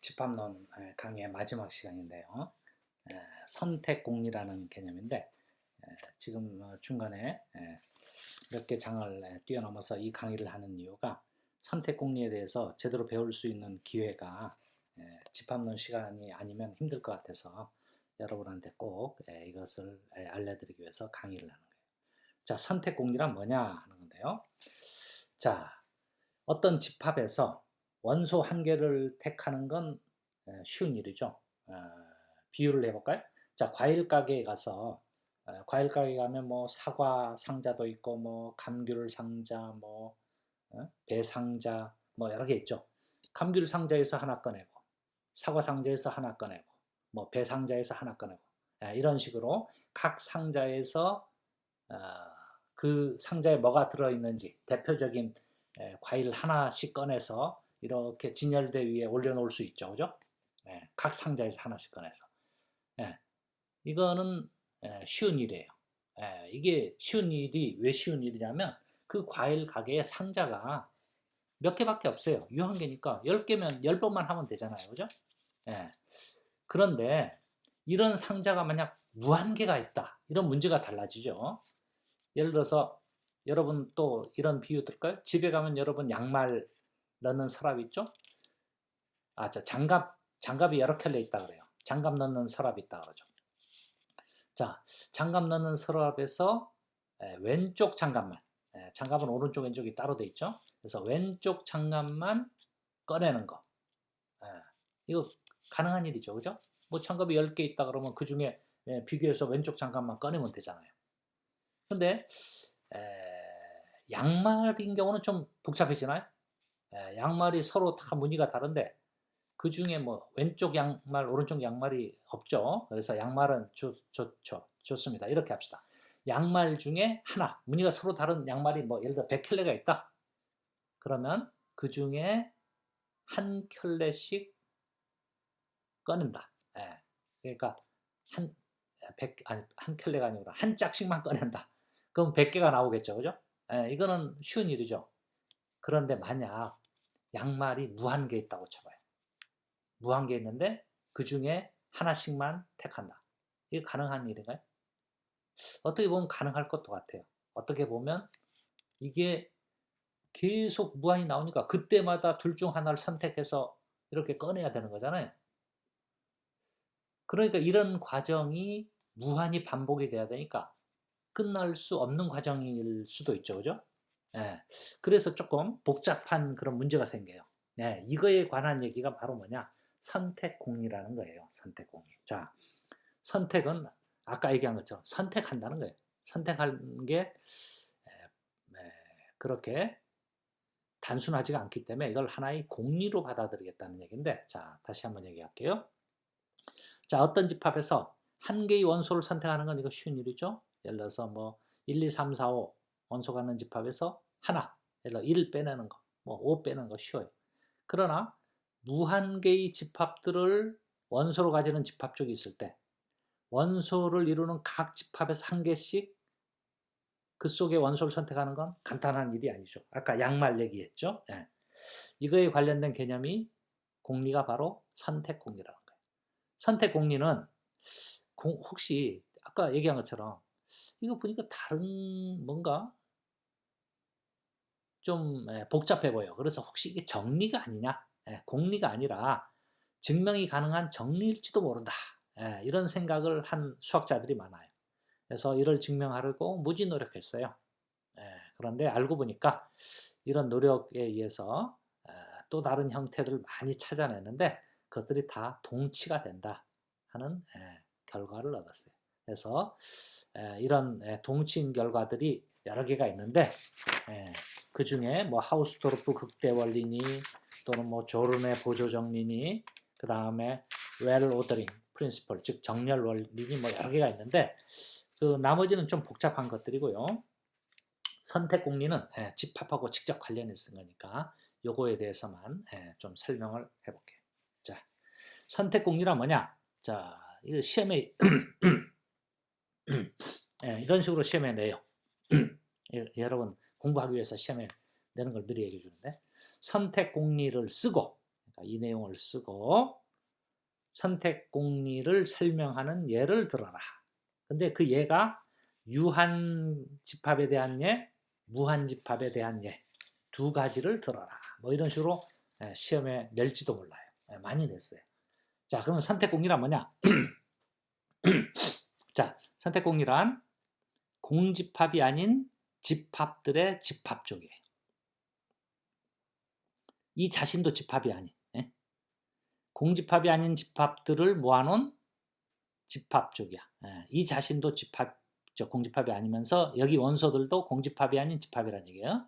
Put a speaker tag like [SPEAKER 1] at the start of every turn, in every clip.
[SPEAKER 1] 집합론 에, 강의의 마지막 시간인데요. 에, 선택공리라는 개념인데 에, 지금 어, 중간에 에, 몇 개 장을 에, 뛰어넘어서 이 강의를 하는 이유가 선택공리에 대해서 제대로 배울 수 있는 기회가 에, 집합론 시간이 아니면 힘들 것 같아서 여러분한테 꼭 에, 이것을 에, 알려드리기 위해서 강의를 하는 거예요. 자, 선택공리란 뭐냐 하는 건데요. 자, 어떤 집합에서 원소 한 개를 택하는 건 에, 쉬운 일이죠. 어, 비유를 해볼까요? 자, 과일 가게에 가서 어, 과일 가게 가면 뭐 사과 상자도 있고 뭐 감귤 상자, 뭐 어? 배 상자, 뭐 여러 개 있죠. 감귤 상자에서 하나 꺼내고 사과 상자에서 하나 꺼내고 뭐 배 상자에서 하나 꺼내고 에, 이런 식으로 각 상자에서 어, 그 상자에 뭐가 들어있는지 대표적인 에, 과일 하나씩 꺼내서 이렇게 진열대 위에 올려놓을 수 있죠, 그죠? 예, 각 상자에서 하나씩 꺼내서. 예, 이거는 예, 쉬운 일이에요. 예, 이게 쉬운 일이 왜 쉬운 일이냐면 그 과일 가게의 상자가 몇 개밖에 없어요. 유한 개니까 10개면 10번만 하면 되잖아요, 그죠? 예, 그런데 이런 상자가 만약 무한개가 있다. 이런 문제가 달라지죠. 예를 들어서 여러분 또 이런 비유 들까요? 집에 가면 여러분 양말 넣는 서랍 있죠? 아, 저 장갑, 장갑이 여러 켤레 있다 그래요. 장갑 넣는 서랍 있다 그러죠. 자, 장갑 넣는 서랍에서 에, 왼쪽 장갑만, 에, 장갑은 오른쪽 왼쪽이 따로 돼 있죠. 그래서 왼쪽 장갑만 꺼내는 거. 에, 이거 가능한 일이죠, 그죠? 뭐 장갑이 10개 있다 그러면 그 중에 에, 비교해서 왼쪽 장갑만 꺼내면 되잖아요. 근데 에, 양말인 경우는 좀 복잡해지나요? 에, 양말이 서로 다 무늬가 다른데 그 중에 뭐 왼쪽 양말, 오른쪽 양말이 없죠. 그래서 양말은 좋, 좋죠. 좋습니다. 이렇게 합시다. 양말 중에 하나, 무늬가 서로 다른 양말이 뭐 예를 들어 100켤레가 있다. 그러면 그 중에 한 켤레씩 꺼낸다. 예. 그러니까 한 100, 아니 한 켤레가 아니라 한 짝씩만 꺼낸다. 그럼 100개가 나오겠죠. 그죠? 예, 이거는 쉬운 일이죠. 그런데 만약 양말이 무한개 있다고 쳐봐요. 무한개 있는데 그 중에 하나씩만 택한다. 이게 가능한 일인가요? 어떻게 보면 가능할 것도 같아요. 어떻게 보면 이게 계속 무한이 나오니까 그때마다 둘 중 하나를 선택해서 이렇게 꺼내야 되는 거잖아요. 그러니까 이런 과정이 무한히 반복이 돼야 되니까 끝날 수 없는 과정일 수도 있죠. 그죠? 예. 그래서 조금 복잡한 그런 문제가 생겨요. 예. 이거에 관한 얘기가 바로 뭐냐? 선택공리라는 거예요. 선택공리. 자, 선택은 아까 얘기한 것처럼 선택한다는 거예요. 선택하는 게 에, 에, 그렇게 단순하지가 않기 때문에 이걸 하나의 공리로 받아들이겠다는 얘기인데 자 다시 한번 얘기할게요. 자 어떤 집합에서 한 개의 원소를 선택하는 건 이거 쉬운 일이죠. 예를 들어서 뭐 1, 2, 3, 4, 5 원소 갖는 집합에서 하나 예를 들어 1 빼내는 거, 뭐5 빼는 거 쉬워요. 그러나 무한 개의 집합들을 원소로 가지는 집합 쪽이 있을 때 원소를 이루는 각 집합에서 한 개씩 그 속에 원소를 선택하는 건 간단한 일이 아니죠. 아까 양말 얘기했죠. 예. 이거에 관련된 개념이 공리가 바로 선택 공리라는 거예요. 선택 공리는 공, 혹시 아까 얘기한 것처럼 이거 보니까 다른 뭔가 좀 예, 복잡해 보여. 그래서 혹시 이게 정리가 아니냐? 예, 공리가 아니라 증명이 가능한 정리일지도 모른다. 예, 이런 생각을 한 수학자들이 많아요. 그래서 이를 증명하려고 무지 노력했어요. 예, 그런데 알고 보니까 이런 노력에 의해서 또 다른 형태들을 많이 찾아내는데 그것들이 다 동치가 된다 하는 결과를 얻었어요. 그래서 이런 동치인 결과들이 여러 개가 있는데 그 중에 뭐 하우스토르프 극대 원리니 또는 뭐 조른의 보조 정리니 그 다음에 웰 오더링 프린시플 즉 정렬 원리니 뭐 여러 개가 있는데 그 나머지는 좀 복잡한 것들이고요. 선택 공리는 예, 집합하고 직접 관련이 있은 거니까 요거에 대해서만 예, 좀 설명을 해볼게요. 자, 선택 공리란 뭐냐? 자, 이거 시험에 예, 이런 식으로 시험에 내요. 여러분 공부하기 위해서 시험에 내는 걸 미리 얘기해 주는데 선택 공리를 쓰고 그러니까 이 내용을 쓰고 선택 공리를 설명하는 예를 들어라. 근데 그 예가 유한 집합에 대한 예, 무한 집합에 대한 예, 두 가지를 들어라. 뭐 이런 식으로 예, 시험에 낼지도 몰라요. 예, 많이 냈어요. 자, 그러면 선택 공리란 뭐냐? 자, 선택 공리란 공집합이 아닌 집합들의 집합 쪽이에요. 이 자신도 집합이 아닌 예? 공집합이 아닌 집합들을 모아놓은 집합 쪽이야. 예, 이 자신도 집합 저 공집합이 아니면서 여기 원소들도 공집합이 아닌 집합이라는 얘기예요.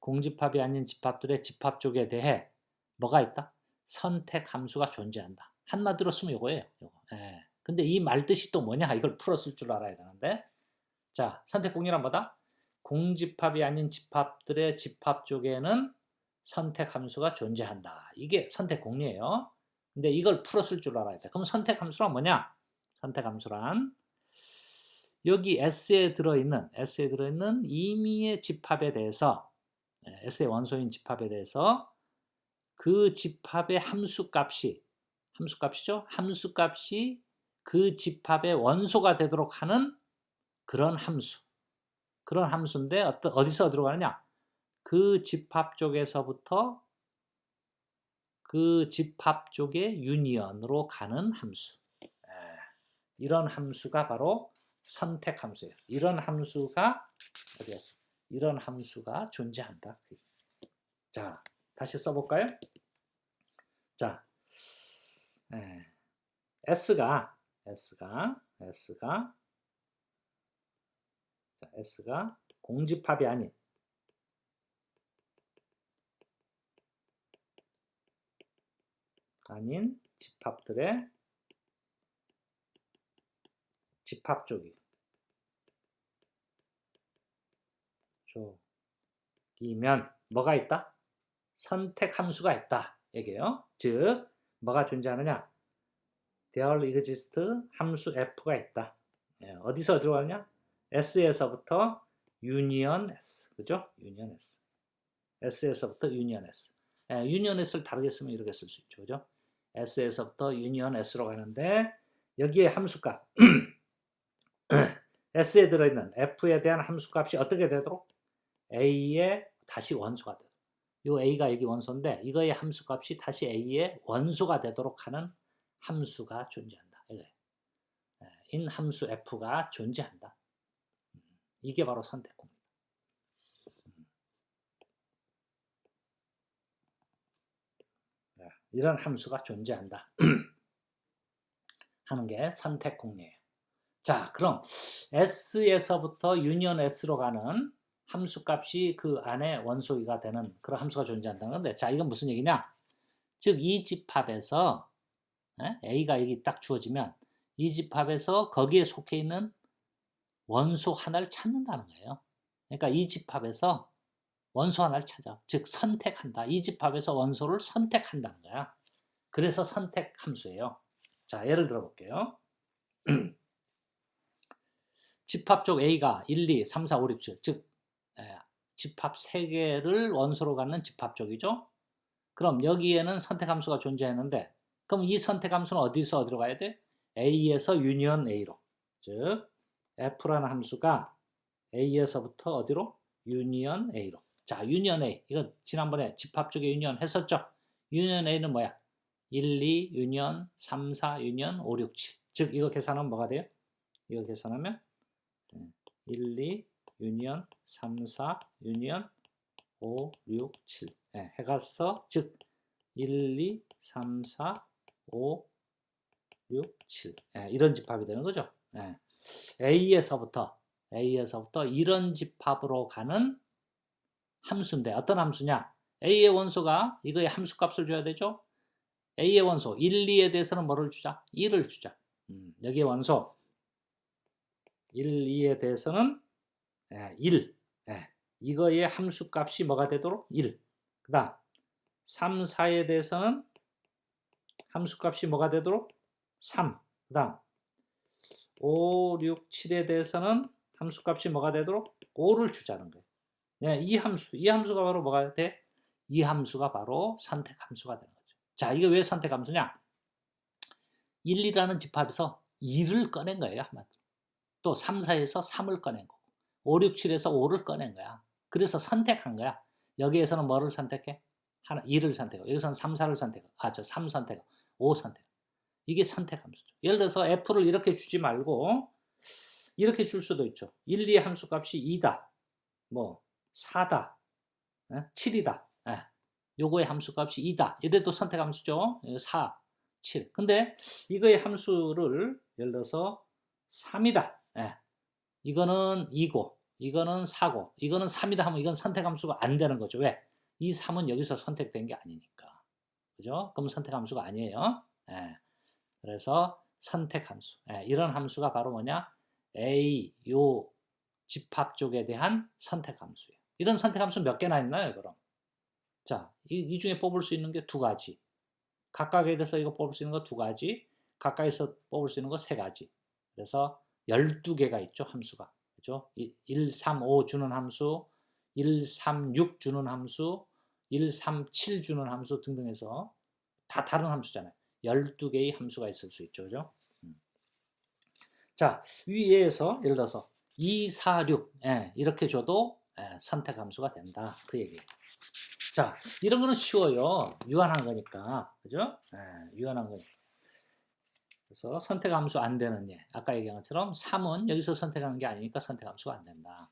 [SPEAKER 1] 공집합이 아닌 집합들의 집합 쪽에 대해 뭐가 있다? 선택 함수가 존재한다. 한마디로 쓰면 이거예요. 요거. 예. 근데 이 말뜻이 또 뭐냐? 이걸 풀었을 줄 알아야 되는데. 자, 선택 공리란 뭐다? 공집합이 아닌 집합들의 집합 쪽에는 선택 함수가 존재한다. 이게 선택 공리예요. 근데 이걸 풀었을 줄 알아야 돼. 그럼 선택 함수란 뭐냐? 선택 함수란 여기 S에 들어있는 S에 들어있는 임의의 집합에 대해서 예, S의 원소인 집합에 대해서 그 집합의 함수값이 함수값이죠. 함수값이 그 집합의 원소가 되도록 하는 그런 함수. 그런 함수인데 어떤 어디서 어디로 가느냐? 그 집합 쪽에서부터 그 집합 쪽의 유니언으로 가는 함수. 예, 이런 함수가 바로 선택 함수예요. 이런 함수가 어디였어? 이런 함수가 존재한다. 자, 다시 써볼까요? 자, 예, S가 S가 S가 자, S가 공집합이 아닌 아닌 집합들의 집합 쪽이 쪽이면 뭐가 있다? 선택 함수가 있다. 얘기예요. 즉 뭐가 존재하느냐? there exists 함수 f가 있다. 예, 어디서 어디로 가느냐? S에서부터 union s. 그죠? union s. s에서부터 union s. 예, union s를 다르게 쓰면 이렇게 쓸 수 있죠. 그죠? s에서부터 union s로 가는데 여기에 함수값 s에 들어있는 f에 대한 함수값이 어떻게 되도록 a의 다시 원소가 되도록 이 a가 여기 원소인데 이거의 함수값이 다시 a의 원소가 되도록 하는 함수가 존재한다. 이거예요. 인 함수 f가 존재한다. 음, 이게 바로 선택공입니다. 음. 이런 함수가 존재한다. 하는 게 선택공리예요. 자, 그럼 S에서부터 유니언 S로 가는 함수값이 그 안에 원소이가 되는 그런 함수가 존재한다는 건데 자, 이건 무슨 얘기냐? 즉, 이 집합에서 A가 여기 딱 주어지면 이 집합에서 거기에 속해 있는 원소 하나를 찾는다는 거예요. 그러니까 이 집합에서 원소 하나를 찾아. 즉, 선택한다. 이 집합에서 원소를 선택한다는 거야. 그래서 선택 함수예요. 자, 예를 들어 볼게요. 집합 쪽 A가 1, 2, 3, 4, 5, 6, 7, 즉 에, 집합 3개를 원소로 갖는 집합 쪽이죠. 그럼 여기에는 선택 함수가 존재했는데 그럼 이 선택 함수는 어디서 어디로 가야 돼? A에서 유니언 A로 즉 F라는 함수가 A에서부터 어디로? 유니언 A로 자 유니언 A 이거 지난번에 집합 쪽에 유니언 했었죠. 유니언 A는 뭐야? 1, 2, 유니언 3, 4, 유니언 5, 6, 7. 즉 이거 계산하면 뭐가 돼요? 이거 계산하면 1, 2, 유니언 3, 4, 유니언 5, 6, 7 네, 해가서 즉 1, 2, 3, 4, 5, 6, 7 네, 이런 집합이 되는 거죠. 네. A에서부터 A에서부터 이런 집합으로 가는 함수인데 어떤 함수냐? A의 원소가 이거의 함수값을 줘야 되죠. A의 원소 1, 2에 대해서는 뭐를 주자? 1을 주자. 음, 여기에 원소 1, 2에 대해서는 1. 예, 이거의 함수값이 뭐가 되도록 1. 그 다음 3, 4에 대해서는 함수값이 뭐가 되도록 3. 그 다음 5, 6, 7에 대해서는 함수값이 뭐가 되도록 5를 주자는 거예요. 네, 이 함수, 이 함수가 바로 뭐가 돼? 이 함수가 바로 선택 함수가 되는 거죠. 자, 이게 왜 선택 함수냐? 1, 2라는 집합에서 2를 꺼낸 거예요, 한마디로. 또 3, 4에서 3을 꺼낸 거고, 5, 6, 7에서 5를 꺼낸 거야. 그래서 선택한 거야. 여기에서는 뭐를 선택해? 하나, 2를 선택하고, 여기서는 3, 4를 선택하고, 아, 저 3 선택하고, 5 선택. 이게 선택 함수죠. 예를 들어서 f를 이렇게 주지 말고, 이렇게 줄 수도 있죠. 1, 2 함수 값이 2다. 뭐, 4다. 7이다. 예. 요거의 함수 값이 2다. 이래도 선택 함수죠. 4, 7. 근데 이거의 함수를 예를 들어서 3이다. 예. 이거는 2고, 이거는 4고, 이거는 3이다 하면 이건 선택 함수가 안 되는 거죠. 왜? 이 3은 여기서 선택된 게 아니니까. 그죠? 그럼 선택 함수가 아니에요. 예. 그래서 선택 함수. 예. 이런 함수가 바로 뭐냐? A, 요 집합 쪽에 대한 선택 함수예요. 이런 선택 함수 몇 개나 있나요, 그럼? 자, 이, 이 중에 뽑을 수 있는 게 두 가지. 각각에 대해서 이거 뽑을 수 있는 거 두 가지. 가까이서 뽑을 수 있는 거 세 가지. 그래서 12개가 있죠, 함수가. 그죠? 1, 3, 5 주는 함수, 1, 3, 6 주는 함수, 1, 3, 7 주는 함수 등등 해서 다 다른 함수잖아요. 12개의 함수가 있을 수 있죠. 그죠? 음. 자, 위에서 예를 들어서 2, 4, 6 예, 이렇게 줘도 예, 선택 함수가 된다. 그 얘기예요. 자, 이런 거는 쉬워요. 유한한 거니까. 그죠? 예, 유한한 거니까. 그래서 선택 함수 안 되는 예. 아까 얘기한 것처럼 3은 여기서 선택하는 게 아니니까 선택 함수가 안 된다.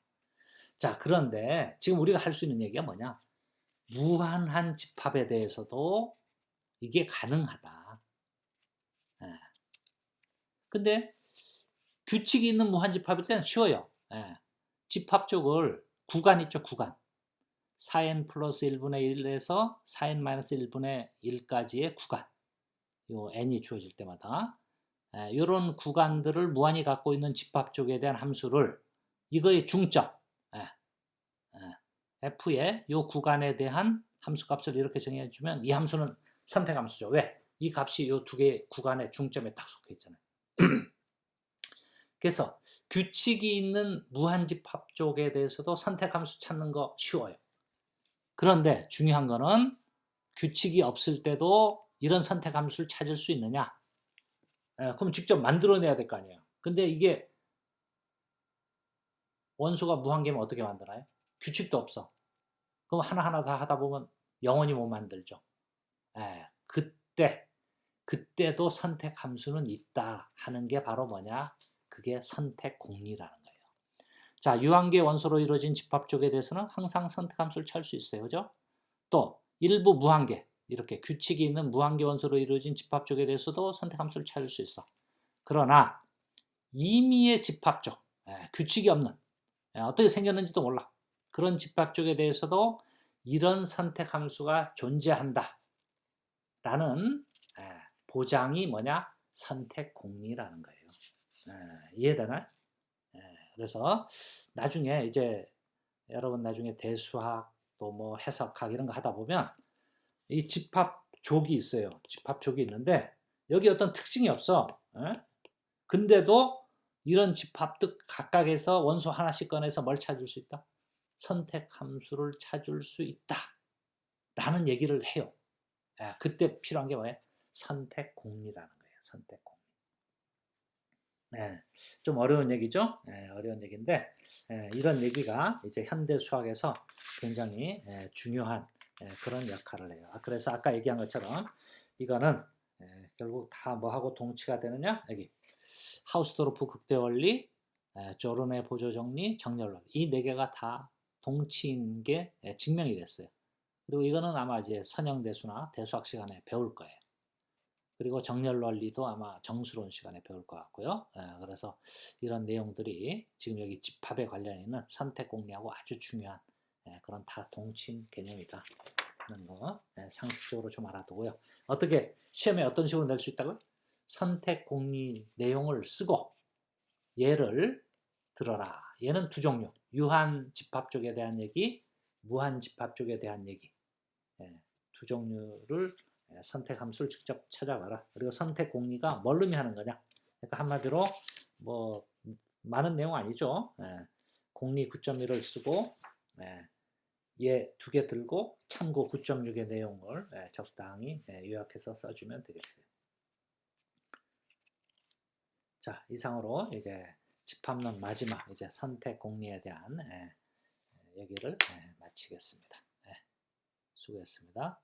[SPEAKER 1] 자, 그런데 지금 우리가 할 수 있는 얘기가 뭐냐? 무한한 집합에 대해서도 이게 가능하다. 예. 근데 규칙이 있는 무한 집합일 때는 쉬워요. 예. 집합 쪽을 구간 있죠, 구간. 4n 플러스 1분의 1에서 4n 마이너스 1분의 1까지의 구간. 요 n이 주어질 때마다 이런 구간들을 무한히 갖고 있는 집합 쪽에 대한 함수를 이거의 중점 예, 예, f의 이 구간에 대한 함수 값을 이렇게 정해 주면 이 함수는 선택 함수죠. 왜? 이 값이 이두 개의 구간의 중점에 딱 속해 있잖아요. 그래서 규칙이 있는 무한집합 쪽에 대해서도 선택 함수 찾는 거 쉬워요. 그런데 중요한 거는 규칙이 없을 때도 이런 선택 함수를 찾을 수 있느냐? 예, 그럼 직접 만들어내야 될 거 아니에요. 근데 이게 원소가 무한계면 어떻게 만드나요? 규칙도 없어. 그럼 하나하나 다 하다 보면 영원히 못 만들죠. 예, 그때, 그때도 선택 함수는 있다 하는 게 바로 뭐냐? 그게 선택 공리라는 거예요. 자, 유한계 원소로 이루어진 집합 쪽에 대해서는 항상 선택 함수를 찾을 수 있어요. 그죠? 또, 일부 무한계, 이렇게 규칙이 있는 무한계 원소로 이루어진 집합 쪽에 대해서도 선택 함수를 찾을 수 있어. 그러나 임의의 집합 쪽, 예, 규칙이 없는 예, 어떻게 생겼는지도 몰라. 그런 집합 쪽에 대해서도 이런 선택 함수가 존재한다. 라는 예, 보장이 뭐냐? 선택 공리라는 거예요. 예, 이해되나? 예, 그래서 나중에 이제 여러분 나중에 대수학 또 뭐 해석학 이런 거 하다 보면 이 집합족이 있어요. 집합족이 있는데 여기 어떤 특징이 없어. 에? 근데도 이런 집합들 각각에서 원소 하나씩 꺼내서 뭘 찾을 수 있다? 선택 함수를 찾을 수 있다. 라는 얘기를 해요. 에, 그때 필요한 게 뭐예요? 선택 공리라는 거예요. 선택 공리. 예, 좀 어려운 얘기죠? 예, 어려운 얘기인데 예, 이런 얘기가 이제 현대 수학에서 굉장히 예, 중요한 예, 그런 역할을 해요. 아, 그래서 아까 얘기한 것처럼 이거는 예, 결국 다 뭐하고 동치가 되느냐? 여기 하우스도르프 극대 원리, 예, 조른의 보조 정리, 정렬론 이 네 개가 다 동치인 게 예, 증명이 됐어요. 그리고 이거는 아마 이제 선형 대수나 대수학 시간에 배울 거예요. 그리고 정렬 원리도 아마 정수론 시간에 배울 것 같고요. 예, 그래서 이런 내용들이 지금 여기 집합에 관련 있는 선택 공리하고 아주 중요한 예, 그런 다 동친 개념이다. 하는 거 예, 상식적으로 좀 알아두고요. 어떻게 시험에 어떤 식으로 낼 수 있다고요? 선택 공리 내용을 쓰고 예를 들어라. 얘는 두 종류. 유한 집합 쪽에 대한 얘기, 무한 집합 쪽에 대한 얘기. 예, 두 종류를 예, 선택 함수를 직접 찾아봐라. 그리고 선택 공리가 뭘 의미하는 거냐? 그러니까 한마디로 뭐 많은 내용 아니죠. 예, 공리 9.1을 쓰고 예, 얘두 개 들고 참고 9.6의 내용을 예, 적당히 예, 요약해서 써주면 되겠어요. 자, 이상으로 이제 집합론 마지막 이제 선택 공리에 대한 예, 얘기를 예, 마치겠습니다. 예, 수고했습니다.